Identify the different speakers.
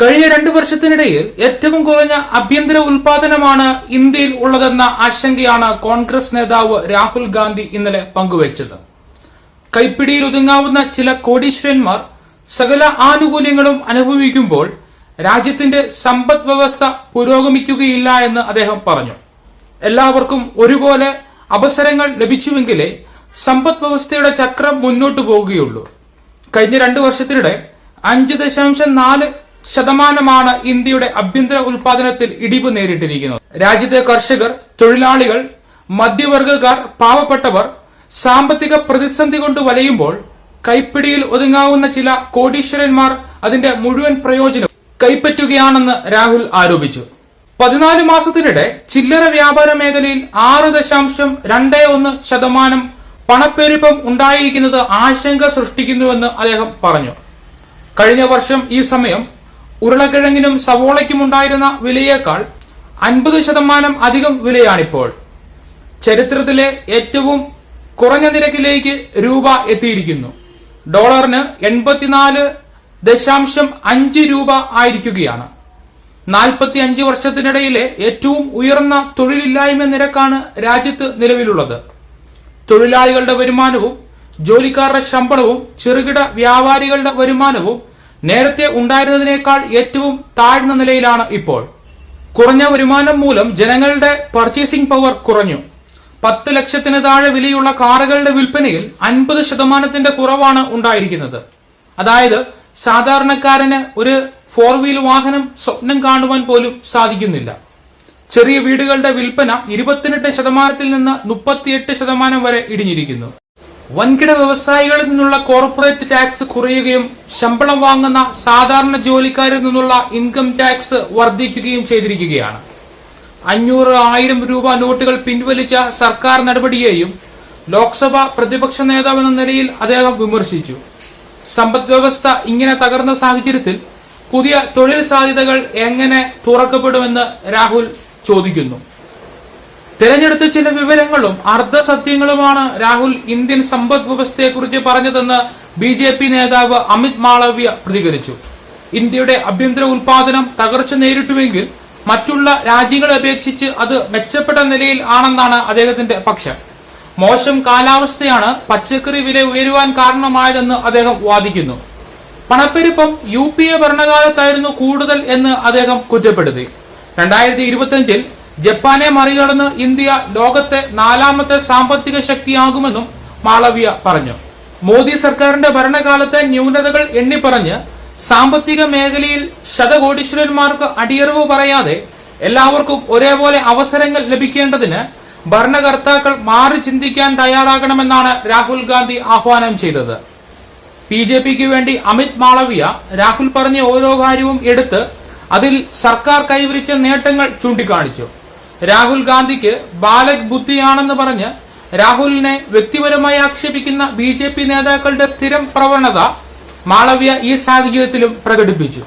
Speaker 1: കഴിഞ്ഞ രണ്ടു വർഷത്തിനിടയിൽ ഏറ്റവും കുറഞ്ഞ ആഭ്യന്തര ഉൽപാദനമാണ് ഇന്ത്യയിൽ ഉള്ളതെന്ന ആശങ്കയാണ് കോൺഗ്രസ് നേതാവ് രാഹുൽ ഗാന്ധി ഇന്നലെ പങ്കുവച്ചത്. കൈപ്പിടിയിൽ ഒതുങ്ങാവുന്ന ചില കോടീശ്വരന്മാർ സകല ആനുകൂല്യങ്ങളും അനുഭവിക്കുമ്പോൾ രാജ്യത്തിന്റെ സമ്പദ് വ്യവസ്ഥ പുരോഗമിക്കുകയില്ല എന്ന് അദ്ദേഹം പറഞ്ഞു. എല്ലാവർക്കും ഒരുപോലെ അവസരങ്ങൾ ലഭിച്ചുവെങ്കിലേ സമ്പദ് വ്യവസ്ഥയുടെ ചക്രം മുന്നോട്ടു പോവുകയുള്ളൂ. കഴിഞ്ഞ രണ്ടു വർഷത്തിനിടെ അഞ്ച് ദശാംശം നാല് ശതമാനമാണ് ഇന്ത്യയുടെ ആഭ്യന്തര ഉൽപാദനത്തിൽ ഇടിവ് നേരിട്ടിരിക്കുന്നത്. രാജ്യത്തെ കർഷകർ തൊഴിലാളികൾ മധ്യവർഗക്കാർ പാവപ്പെട്ടവർ സാമ്പത്തിക പ്രതിസന്ധി കൊണ്ട് വലയുമ്പോൾ കൈപ്പിടിയിൽ ഒതുങ്ങാവുന്ന ചില കോടീശ്വരന്മാർ അതിന്റെ മുഴുവൻ പ്രയോജനം കൈപ്പറ്റുകയാണെന്ന് രാഹുൽ ആരോപിച്ചു. പതിനാല് മാസത്തിനിടെ ചില്ലറ വ്യാപാര മേഖലയിൽ ആറ് ദശാംശം രണ്ട് ഒന്ന് ശതമാനം പണപ്പെരുപ്പം ഉണ്ടായിരിക്കുന്നത് ആശങ്ക സൃഷ്ടിക്കുന്നുവെന്ന് അദ്ദേഹം പറഞ്ഞു. കഴിഞ്ഞ വർഷം ഈ സമയം ഉരുളക്കിഴങ്ങിനും സവോളയ്ക്കും ഉണ്ടായിരുന്ന വിലയേക്കാൾ അൻപത് ശതമാനം അധികം വിലയാണിപ്പോൾ. ചരിത്രത്തിലെ ഏറ്റവും കുറഞ്ഞ നിരക്കിലേക്ക് രൂപ എത്തിയിരിക്കുന്നു. ഡോളറിന് എൺപത്തിനാല് ദശാംശം അഞ്ച് രൂപ ആയിരിക്കുകയാണ്. നാൽപ്പത്തി അഞ്ച് വർഷത്തിനിടയിലെ ഏറ്റവും ഉയർന്ന തൊഴിലില്ലായ്മ നിരക്കാണ് രാജ്യത്ത് നിലവിലുള്ളത്. തൊഴിലാളികളുടെ വരുമാനവും ജോലിക്കാരുടെ ശമ്പളവും ചെറുകിട വ്യാപാരികളുടെ വരുമാനവും നേരത്തെ ഉണ്ടായിരുന്നതിനേക്കാൾ ഏറ്റവും താഴ്ന്ന നിലയിലാണ് ഇപ്പോൾ. കുറഞ്ഞ വരുമാനം മൂലം ജനങ്ങളുടെ പർച്ചേസിംഗ് പവർ കുറഞ്ഞു. പത്ത് ലക്ഷത്തിന് താഴെ വിലയുള്ള കാറുകളുടെ വിൽപ്പനയിൽ അൻപത് ശതമാനത്തിന്റെ കുറവാണ് ഉണ്ടായിരിക്കുന്നത്. അതായത് സാധാരണക്കാരന് ഒരു ഫോർ വീൽ വാഹനം സ്വപ്നം കാണുവാൻ പോലും സാധിക്കുന്നില്ല. ചെറിയ വീടുകളുടെ വിൽപ്പന ഇരുപത്തിനെട്ട് ശതമാനത്തിൽ നിന്ന് മുപ്പത്തിയെട്ട് ശതമാനം വരെ ഇടിഞ്ഞിരിക്കുന്നു. വൻകിട വ്യവസായികളിൽ നിന്നുള്ള കോർപ്പറേറ്റ് ടാക്സ് കുറയുകയും ശമ്പളം വാങ്ങുന്ന സാധാരണ ജോലിക്കാരിൽ നിന്നുള്ള ഇൻകം ടാക്സ് വർദ്ധിക്കുകയും ചെയ്തിരിക്കുകയാണ്. അഞ്ഞൂറ് ആയിരം രൂപ നോട്ടുകൾ പിൻവലിച്ച സർക്കാർ നടപടിയെയും ലോക്സഭ പ്രതിപക്ഷ നേതാവ് എന്ന നിലയിൽ അദ്ദേഹം വിമർശിച്ചു. സമ്പദ് വ്യവസ്ഥ ഇങ്ങനെ തകർന്ന സാഹചര്യത്തിൽ പുതിയ തൊഴിൽ സാധ്യതകൾ എങ്ങനെ തുറക്കപ്പെടുമെന്ന് രാഹുൽ ചോദിക്കുന്നു. തിരഞ്ഞെടുത്ത ചില വിവരങ്ങളും അർദ്ധസത്യങ്ങളുമാണ് രാഹുൽ ഇന്ത്യൻ സമ്പദ് വ്യവസ്ഥയെക്കുറിച്ച് പറഞ്ഞതെന്ന് ബി ജെ പി നേതാവ് അമിത് മാളവ്യ പ്രതികരിച്ചു. ഇന്ത്യയുടെ ആഭ്യന്തര ഉൽപാദനം തകർച്ച നേരിട്ടുവെങ്കിൽ മറ്റുള്ള രാജ്യങ്ങളെ അപേക്ഷിച്ച് അത് മെച്ചപ്പെട്ട നിലയിൽ ആണെന്നാണ് അദ്ദേഹത്തിന്റെ പക്ഷം. മോശം കാലാവസ്ഥയാണ് പച്ചക്കറി വില ഉയരുവാൻ കാരണമായതെന്ന് അദ്ദേഹം വാദിക്കുന്നു. പണപ്പെരുപ്പം യു പി എ ഭരണകാലത്തായിരുന്നു കൂടുതൽ എന്ന് അദ്ദേഹം കുറ്റപ്പെടുത്തി. രണ്ടായിരത്തി ഇരുപത്തിയഞ്ചിൽ ജപ്പാനെ മറികടന്ന് ഇന്ത്യ ലോകത്തെ നാലാമത്തെ സാമ്പത്തിക ശക്തിയാകുമെന്നും മാളവ്യ പറഞ്ഞു. മോദി സർക്കാരിന്റെ ഭരണകാലത്തെ ന്യൂനതകൾ എണ്ണിപ്പറഞ്ഞ് സാമ്പത്തിക മേഖലയിൽ ശതകോടീശ്വരന്മാർക്ക് അടിയറവ് പറയാതെ എല്ലാവർക്കും ഒരേപോലെ അവസരങ്ങൾ ലഭിക്കേണ്ടതിന് ഭരണകർത്താക്കൾ മാറി ചിന്തിക്കാൻ തയ്യാറാകണമെന്നാണ് രാഹുൽ ഗാന്ധി ആഹ്വാനം ചെയ്തത്. ബി ജെ പിക്ക് വേണ്ടി അമിത് മാളവിയ രാഹുൽ പറഞ്ഞ ഓരോ കാര്യവും എടുത്ത് അതിൽ സർക്കാർ കൈവരിച്ച നേട്ടങ്ങൾ ചൂണ്ടിക്കാണിച്ചു. രാഹുൽ ഗാന്ധിക്ക് ബാലക് ബുദ്ധിയാണെന്ന് പറഞ്ഞ് രാഹുലിനെ വ്യക്തിപരമായി ആക്ഷേപിക്കുന്ന ബി നേതാക്കളുടെ സ്ഥിരം പ്രവണത മാളവ്യ ഈ സാഹചര്യത്തിലും പ്രകടിപ്പിച്ചു.